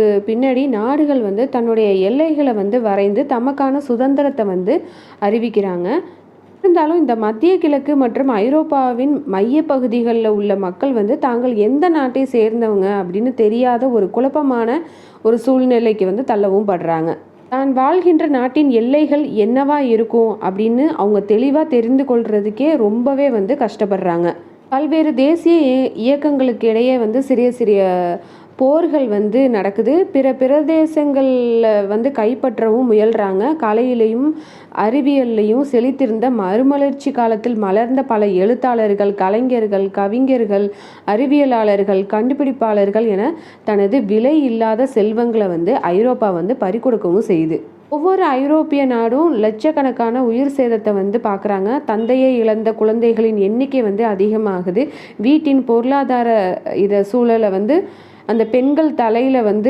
சுதந்திரத்துக்கு பின்னாடி நாடுகள் வந்து தன்னுடைய எல்லைகளை வந்து வரைந்து தமக்கான சுதந்திரத்தை வந்து அறிவிக்கிறாங்க. இருந்தாலும் இந்த மத்திய கிழக்கு மற்றும் ஐரோப்பாவின் மைய பகுதிகளில் உள்ள மக்கள் வந்து தாங்கள் எந்த நாட்டை சேர்ந்தவங்க அப்படின்னு தெரியாத ஒரு குழப்பமான ஒரு சூழ்நிலைக்கு வந்து தள்ளவும் படுறாங்க. தான் வாழ்கின்ற நாட்டின் எல்லைகள் என்னவா இருக்கும் அப்படின்னு அவங்க தெளிவாக தெரிந்து கொள்றதுக்கே ரொம்பவே வந்து கஷ்டப்படுறாங்க. பல்வேறு தேசிய இயக்கங்களுக்கு இடையே வந்து சிறிய சிறிய போர்கள் வந்து நடக்குது. பிற பிரதேசங்களில் வந்து கைப்பற்றவும் முயல்கிறாங்க கலையிலையும் அறிவியல்லையும் செழித்திருந்த மறுமலர்ச்சி காலத்தில் மலர்ந்த பல எழுத்தாளர்கள் கலைஞர்கள் கவிஞர்கள் அறிவியலாளர்கள் கண்டுபிடிப்பாளர்கள் என தனது விலை இல்லாத செல்வங்களை வந்து ஐரோப்பா வந்து பறிகொடுக்கவும் செய்யுது ஒவ்வொரு ஐரோப்பிய நாடும் லட்சக்கணக்கான உயிர் சேதத்தை வந்து பார்க்குறாங்க. தந்தையை இழந்த குழந்தைகளின் எண்ணிக்கை வந்து அதிகமாகுது. வீட்டின் பொருளாதார இத சூழலை வந்து அந்த பெண்கள் தலையில் வந்து